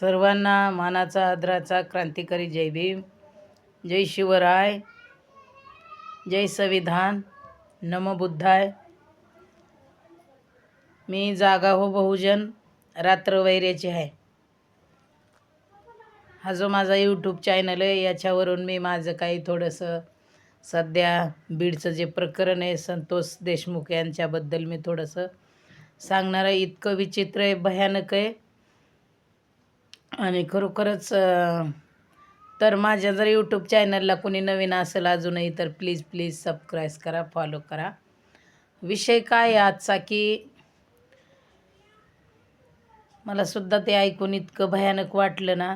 सर्वांना मानाचा आदराचा क्रांतिकारी जय भीम. जय शिवराय. जय संविधान. नमबुद्धाय मी जागा हो बहुजन. रात्र वैऱ्याची आहे. हा जो माझा यूट्यूब चॅनल आहे याच्यावरून मी माझं काही थोडंसं सध्या बीडचं जे प्रकरण आहे संतोष देशमुख यांच्याबद्दल मी थोडंसं सांगणार आहे. इतकं विचित्र आहे भयानक आहे. आणि खरोखरच तर माझ्या जर यूट्यूब चॅनलला कोणी नवीन असेल अजूनही तर प्लीज प्लीज सबस्क्राईब करा फॉलो करा. विषय काय आहे आजचा की मला सुद्धा ते ऐकून इतकं भयानक वाटलं ना.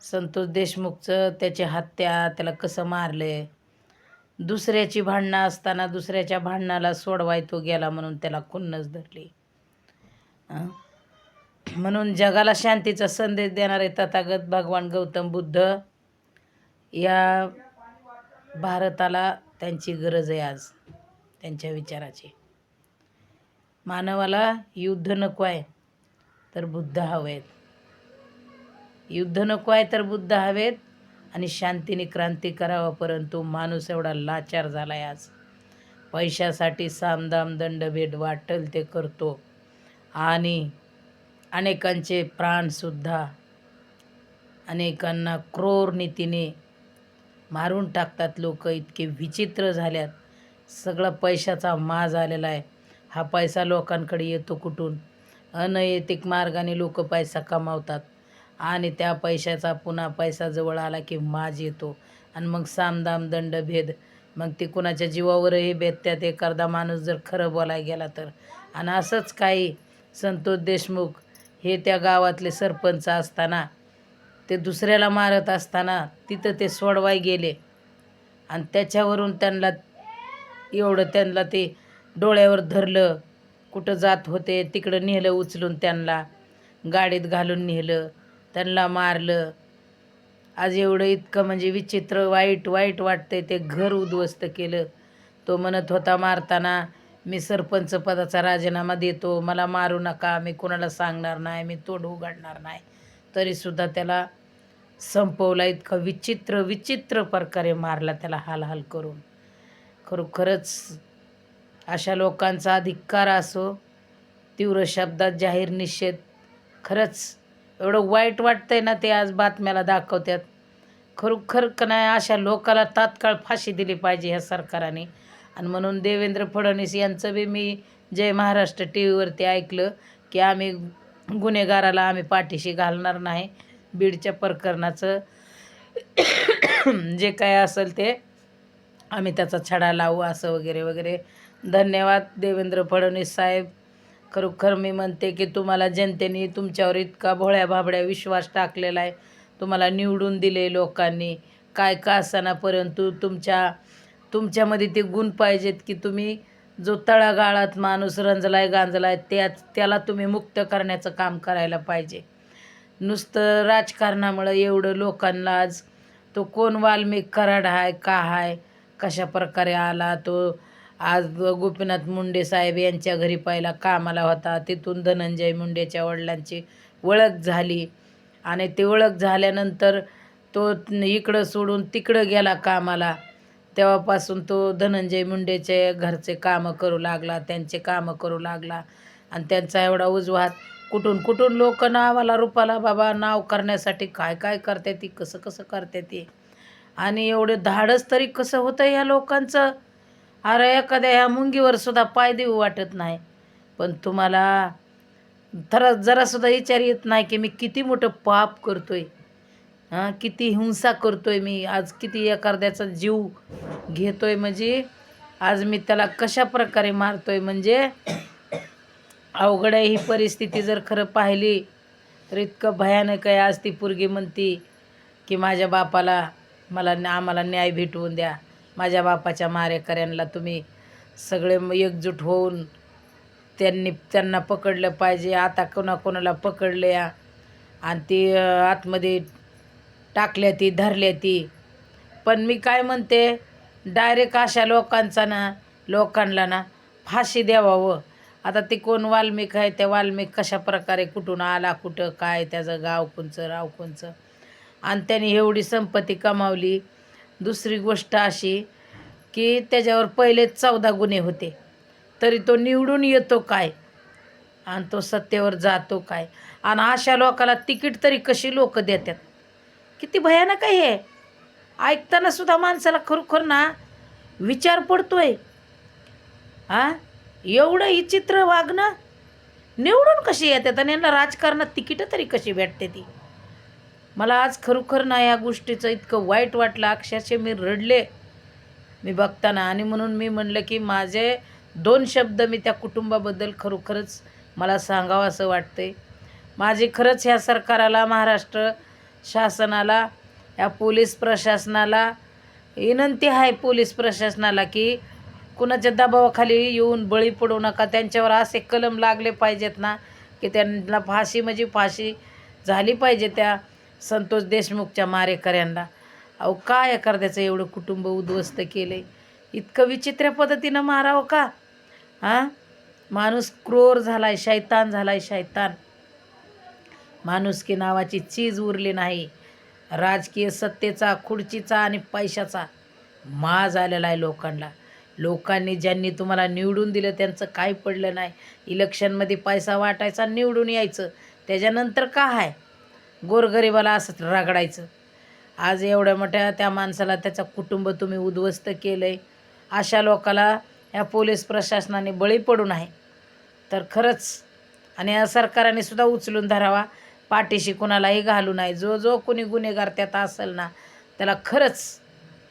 संतोष देशमुखचं त्याची हत्या त्याला कसं मारले? दुसऱ्याची भांडणं असताना दुसऱ्याच्या भांडणाला सोडवाय तो गेला म्हणून त्याला खुन्नच धरली. म्हणून जगाला शांतीचा संदेश देणारे तथागत भगवान गौतम बुद्ध या भारताला त्यांची गरज आहे आज त्यांच्या विचाराची. मानवाला युद्ध नको आहे तर बुद्ध हवेत. युद्ध नको आहे तर बुद्ध हवेत. आणि शांतीने क्रांती करावा परंतु माणूस एवढा लाचार झाला आहे आज. पैशासाठी सामदाम दंड भेट वाटल ते करतो. आणि अनेकांचे प्राणसुद्धा अनेकांना क्रूर नीतीने मारून टाकतात लोक. इतके विचित्र झाल्यात. सगळा पैशाचा माज आलेला आहे. हा पैसा लोकांकडे येतो कुठून? अनैतिक मार्गाने लोक पैसा कमावतात. आणि त्या पैशाचा पुन्हा पैसा जवळ आला की माज येतो. आणि मग सामदाम दंडभेद. मग ते कुणाच्या जीवावरही भेदत्यात. एखादा माणूस जर खरं बोलायला गेला तर. आणि असंच काही संतोष देशमुख हे त्या गावातले सरपंच असताना ते दुसऱ्याला मारत असताना तिथं ते सोडवाय गेले. आणि त्याच्यावरून त्यांना एवढं त्यांना ते डोळ्यावर धरलं कुठं जात होते तिकडं नेलं उचलून त्यांना गाडीत घालून नेलं त्यांना मारलं. आज एवढं इतकं म्हणजे विचित्र वाईट वाईट वाटतंय ते घर उद्ध्वस्त केलं. तो म्हणत होता मारताना मी सरपंच पदाचा राजीनामा देतो मला मारू नका मी कोणाला सांगणार नाही मी तोड उघडणार नाही. तरीसुद्धा त्याला संपवला इतका विचित्र विचित्र प्रकारे मारला त्याला हालहाल करून. खरोखरच अशा लोकांचा अधिकार असो तीव्र शब्दात जाहीर निषेध खरंच एवढं वाईट वाटतंय ना ते आज बातम्याला दाखवतात खरोखर का नाही अशा लोकाला तात्काळ फाशी दिली पाहिजे ह्या सरकारने. आणि म्हणून देवेंद्र फडणवीस यांचं बी मी जय महाराष्ट्र टी व्हीवरती ऐकलं की आम्ही गुन्हेगाराला आम्ही पाठीशी घालणार नाही बीडच्या प्रकरणाचं जे काय असेल ते आम्ही त्याचा छडा लावू असं वगैरे वगैरे. धन्यवाद देवेंद्र फडणवीस साहेब. खरोखर मी म्हणते की तुम्हाला जनतेने तुमच्यावर इतका भोळ्या भाबड्या विश्वास टाकलेला आहे. तुम्हाला निवडून दिले लोकांनी. काय का असताना परंतु तुमच्या तुमच्यामध्ये ते गुण पाहिजेत की तुम्ही जो तळागाळात माणूस रंजलाय गांजलाय त्याच त्याला तुम्ही मुक्त करण्याचं काम करायला पाहिजे. नुसतं राजकारणामुळं एवढं लोकांना आज तो कोण वाल्मिक कराड आहे का आहे कशा प्रकारे आला तो आज गोपीनाथ मुंडे साहेब यांच्या घरी पहिला कामाला होता तिथून धनंजय मुंडेच्या वडिलांची ओळख झाली. आणि ती ओळख झाल्यानंतर तो इकडं सोडून तिकडं गेला कामाला. तेव्हापासून तो धनंजय मुंडेचे घरचे कामं करू लागला त्यांचे कामं करू लागला. आणि त्यांचा एवढा उजवा हात कुठून कुठून लोक नावाला रूपाला बाबा नाव करण्यासाठी काय काय करते ती? कसं कसं करते ती? आणि एवढे धाडस तरी कसं होतं ह्या लोकांचं? अरे एखाद्या ह्या मुंगीवर सुद्धा पाय देऊ वाटत नाही. पण तुम्हाला तर जरासुद्धा विचार येत नाही की मी किती मोठं पाप करतोय. हां किती हिंसा करतोय मी. आज किती एखाद्याचा जीव घेतोय म्हणजे. आज मी त्याला कशा प्रकारे मारतोय म्हणजे. अवघड आहे ही परिस्थिती जर खरं पाहिली तर इतकं भयानक आहे. आज ती पोरगी म्हणती की माझ्या बापाला मला आम्हाला न्याय भेटवून द्या. माझ्या बापाच्या मारेकऱ्यांना तुम्ही सगळे एकजूट होऊन त्यांनी त्यांना पकडलं पाहिजे. आता कोणाकोणाला पकडल्या. आणि ती आतमध्ये टाकल्या ती धरल्या ती पण मी काय म्हणते डायरेक्ट अशा लोकांचा ना लोकांना ना फाशी द्यावावं. आता ते कोण वाल्मिक आहे त्या वाल्मिक कशा प्रकारे कुठून आला कुठं काय त्याचं गाव कोणचं राव कोणचं? आणि त्याने एवढी संपत्ती कमावली. दुसरी गोष्ट अशी की त्याच्यावर पहिले चौदा गुन्हे होते. तरी तो निवडून येतो काय? आणि तो सत्तेवर जातो काय? आणि अशा लोकाला तिकीट तरी कशी लोक देतात? किती भयानक आहे हे. ऐकताना सुद्धा माणसाला खरोखर ना विचार पडतोय. हां? एवढं विचित्र वागणं निवडून कशी येतात आणि यांना राजकारणात तिकीटं तरी कशी भेटते ती? मला आज खरोखर ना या गोष्टीचं इतकं वाईट वाटलं. अक्षरशः मी रडले. मी बघताना आणि म्हणून मी म्हणलं की माझे दोन शब्द मी त्या कुटुंबाबद्दल खरोखरच मला सांगावं असं वाटते माझी खरंच ह्या सरकाराला महाराष्ट्र शासनाला या पोलीस प्रशासनाला विनंती आहे पोलीस प्रशासनाला की कुणाच्या दबावाखाली येऊन बळी पडू नका. त्यांच्यावर असे कलम लागले पाहिजेत ना की त्यांना फाशी म्हणजे फाशी झाली पाहिजे त्या संतोष देशमुखच्या मारेकऱ्यांना. अहो काय एखाद्याचं एवढं कुटुंब उद्ध्वस्त केलं आहे इतकं विचित्र पद्धतीनं मारावं का? हां? माणूस क्रूर झालाय शैतान झालाय शैतान. माणुसकी नावाची चीज उरली नाही. राजकीय सत्तेचा खुर्चीचा आणि पैशाचा माज आलेला आहे लोकांना. लोकांनी ज्यांनी तुम्हाला निवडून दिलं त्यांचं काय पडलं नाही. इलेक्शनमध्ये पैसा वाटायचा निवडून यायचं. त्याच्यानंतर का आहे? गोरगरिबाला असंच रगडायचं. आज एवढ्या मोठ्या त्या माणसाला त्याचं कुटुंब तुम्ही उद्ध्वस्त केलं आहे अशा लोकाला ह्या पोलीस प्रशासनाने बळी पडून आहे तर खरंच आणि या सरकारने सुद्धा उचलून धरावा. पाठीशी कुणालाही घालू नये. जो जो कुणी गुन्हेगार त्यात असेल ना त्याला खरंच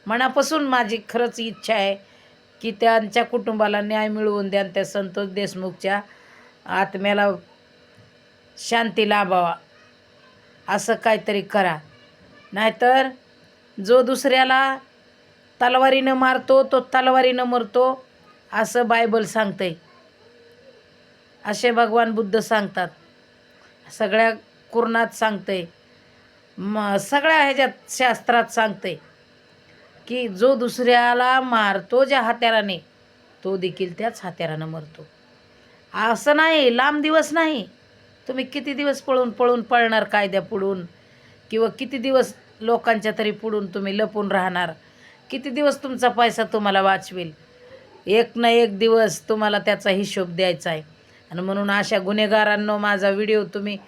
मनापासून माझी खरंच इच्छा आहे की त्यांच्या कुटुंबाला न्याय मिळवून द्या त्या संतोष देशमुखच्या आत्म्याला शांती लाभावा. असं काहीतरी करा. नाहीतर जो दुसऱ्याला तलवारीनं मारतो तो तलवारीनं मरतो असं बायबल सांगतंय. असे भगवान बुद्ध सांगतात. सगळ्या कुरणात सांगते म सगळ्या ह्याच्यात शास्त्रात सांगते की जो दुसऱ्याला मारतो ज्या हत्याराने तो देखील त्याच हत्यारानं मरतो. असं नाही लांब दिवस नाही. तुम्ही किती दिवस पळून पळून पळणार कायद्या पुढून? किंवा किती दिवस लोकांच्या तरी पुढून तुम्ही लपून राहणार? किती दिवस तुमचा पैसा तुम्हाला वाचवेल? एक ना एक दिवस तुम्हाला त्याचा हिशोब द्यायचा आहे. आणि म्हणून अशा गुन्हेगारांनो माझा व्हिडिओ तुम्ही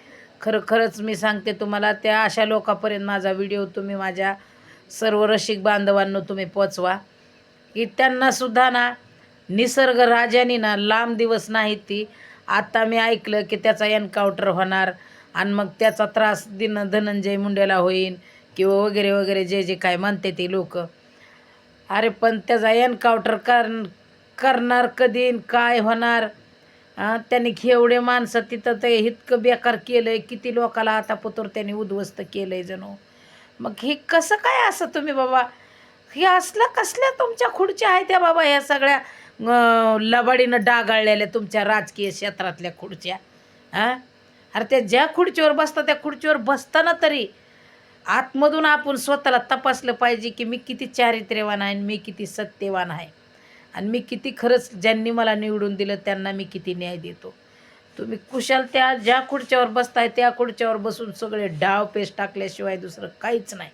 खरं खरंच मी सांगते तुम्हाला त्या अशा लोकांपर्यंत माझा व्हिडिओ तुम्ही माझ्या सर्व रसिक बांधवांनो तुम्ही पोचवा. की त्यांनासुद्धा ना निसर्ग राजानी ना लांब दिवस नाही ती. आत्ता मी ऐकलं की त्याचा एन्काउंटर होणार आणि मग त्याचा त्रास दिन धनंजय मुंडेला होईल किंवा वगैरे वगैरे जे जे काय म्हणते ते लोक. अरे पण त्याचा एन्काउंटर कर करणार कधी काय होणार? त्यांनी एवढे माणसं तिथं ते इतकं बेकार केलं आहे किती लोकाला आता पुतूर त्यांनी उद्ध्वस्त केलं आहे जणू. मग हे कसं काय असं तुम्ही बाबा? हे असलं कसल्या तुमच्या खुर्च्या आहेत त्या बाबा ह्या सगळ्या लबाडीनं डागाळलेल्या तुमच्या राजकीय क्षेत्रातल्या खुर्च्या? हां? अरे त्या ज्या खुर्चीवर बसतात त्या खुर्चीवर बसताना तरी आतमधून आपण स्वतःला तपासलं पाहिजे की मी किती चारित्र्यवान आहे आणि मी किती सत्यवान आहे. आणि मी किती खरंच ज्यांनी मला निवडून दिलं त्यांना मी किती न्याय देतो. तुम्ही कुशाल त्या ज्या खुर्च्यावर बसताय त्या खुर्च्यावर बसून सगळे डाव पेस्ट टाकल्याशिवाय दुसरं काहीच नाही.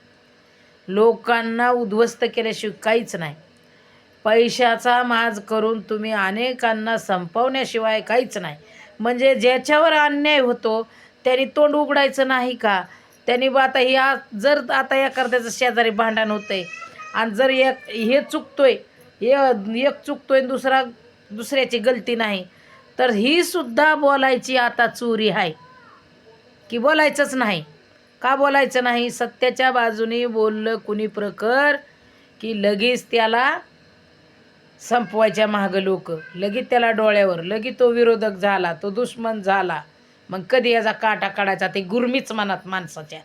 लोकांना उद्ध्वस्त केल्याशिवाय काहीच नाही. पैशाचा माज करून तुम्ही अनेकांना संपवण्याशिवाय काहीच नाही. म्हणजे ज्याच्यावर अन्याय होतो त्यांनी तोंड उघडायचं नाही का? त्यांनी बा आता ह्या जर आता एखाद्याचं शेजारी भांडण होतंय आणि जर एक हे चुकतोय एक चुकतोय आणि दुसरा दुसऱ्याची गलती नाही. तर ही सुद्धा बोलायची आता चोरी आहे. की बोलायचंच नाही. का बोलायचं नाही? सत्याच्या बाजूने बोललं कुणी प्रकर की लगेच त्याला संपवायच्या मागं लोक. लगेच त्याला डोळ्यावर. लगेच तो विरोधक झाला तो दुश्मन झाला. मग कधी याचा काटा काढायचा? ते गुरमीच मनात माणसाच्या.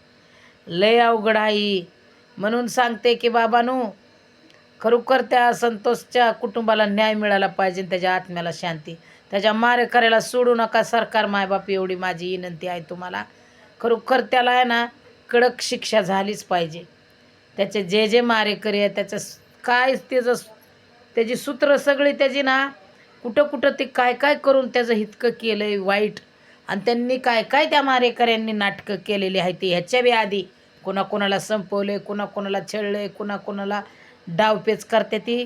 लय अवघड आहे. म्हणून सांगते की बाबानू खरोखर त्या संतोषच्या कुटुंबाला न्याय मिळाला पाहिजे आणि त्याच्या आत्म्याला शांती. त्याच्या मारेकऱ्याला सोडू नका सरकार मायबाप एवढी माझी विनंती आहे तुम्हाला. खरोखर त्याला आहे ना कडक शिक्षा झालीच पाहिजे. त्याचे जे जे मारेकरी आहे त्याचं काय त्याचं त्याची सूत्र सगळी त्याची ना कुठं कुठं ते काय काय करून त्याचं हितकं केलं आहे वाईट. आणि त्यांनी काय काय त्या मारेकऱ्यांनी नाटकं केलेली आहे ती ह्याच्या बी आधी कोणाकोणाला संपवले कोणाकोणाला छळले कोणाकोणाला डावपेच करते ती.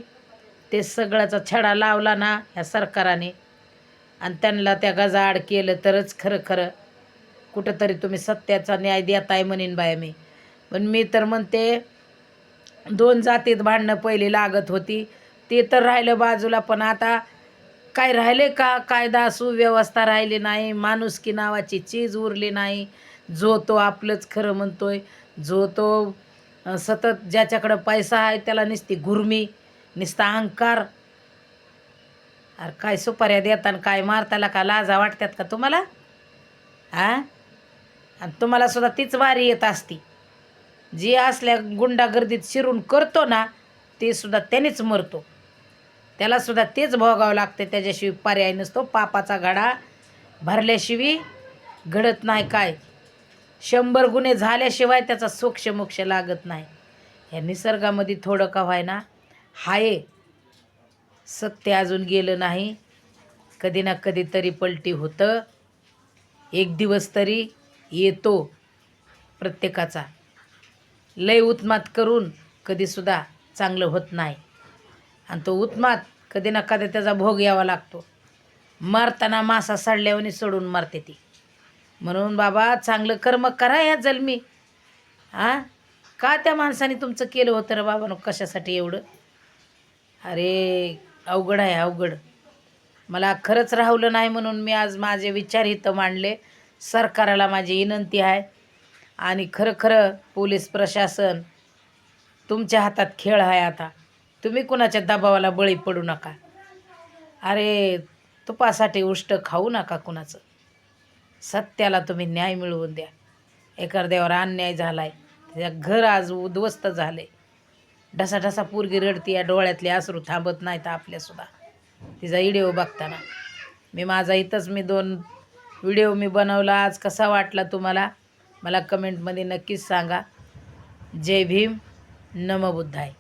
ते सगळ्याचा छडा लावला ना ह्या सरकाराने. आणि त्यांना त्या गजाआड केलं तरच खरं खरं. कुठंतरी तुम्ही सत्याचा न्याय देताय म्हणेन बाया मी. पण मी तर म्हणते दोन जातीत भांडणं पहिली लागत होती. ते तर राहिलं बाजूला पण आता काय राहिले का? कायदा सुव्यवस्था राहिली नाही. माणुसकी नावाची चीज उरली नाही. जो तो आपलंच खरं म्हणतोय. जो तो सतत ज्याच्याकडं पैसा आहे त्याला निसती घुरमी निसता अहंकार. अरे काय सुपाऱ्या देताना काय मारताला का लाजा वाटतात का तुम्हाला? हा आणि तुम्हाला सुद्धा तीच वारी येत असती. जी असल्या गुंडागर्दीत शिरून करतो ना ते सुद्धा त्यानेच मरतो. त्याला सुद्धा तेच भोगावं लागते त्याच्याशिवाय पर्याय नसतो. पापाचा घडा भरल्याशिवाय घडत नाही काय? शंभर गुन्हे झाल्याशिवाय त्याचा सोक्ष मोक्ष लागत नाही. ह्या निसर्गामध्ये थोडं का व्हायना? हाय. सत्य अजून गेलं नाही. कधी ना कधी तरी पलटी होतं. एक दिवस तरी येतो प्रत्येकाचा. लय उत्मात करून कधीसुद्धा चांगलं होत नाही. आणि तो उत्मात कधी ना कधी त्याचा भोग यावा लागतो. मारताना मासा सडल्यावानी सोडून मारते ती. म्हणून बाबा चांगलं कर्म करा या जन्मी हां? का त्या माणसाने तुमचं केलं होतं रे बाबा? कशासाठी एवढं? अरे अवघड आहे अवघड. मला खरंच राहवलं नाही म्हणून मी आज माझे विचार इथं मांडले. सरकाराला माझी विनंती आहे. आणि खरं खरं पोलीस प्रशासन तुमच्या हातात खेळ आहे आता. तुम्ही कुणाच्या दबावाला बळी पडू नका. अरे तुपासाठी उष्ट खाऊ नका कुणाचं. सत्याला तुम्ही न्याय मिळवून द्या. एखाद्यावर अन्याय झाला आहे त्याचं घर आज उद्ध्वस्त झाले ढसा ढसा पोरगी रडती या डोळ्यातले आसरू थांबत नाहीत आपल्यासुद्धा तिचा व्हिडिओ बघताना. मी माझा इथंच मी दोन व्हिडिओ मी बनवला. आज कसा वाटला तुम्हाला? मला कमेंटमध्ये नक्कीच सांगा. जय भीम. नम बुद्धाय.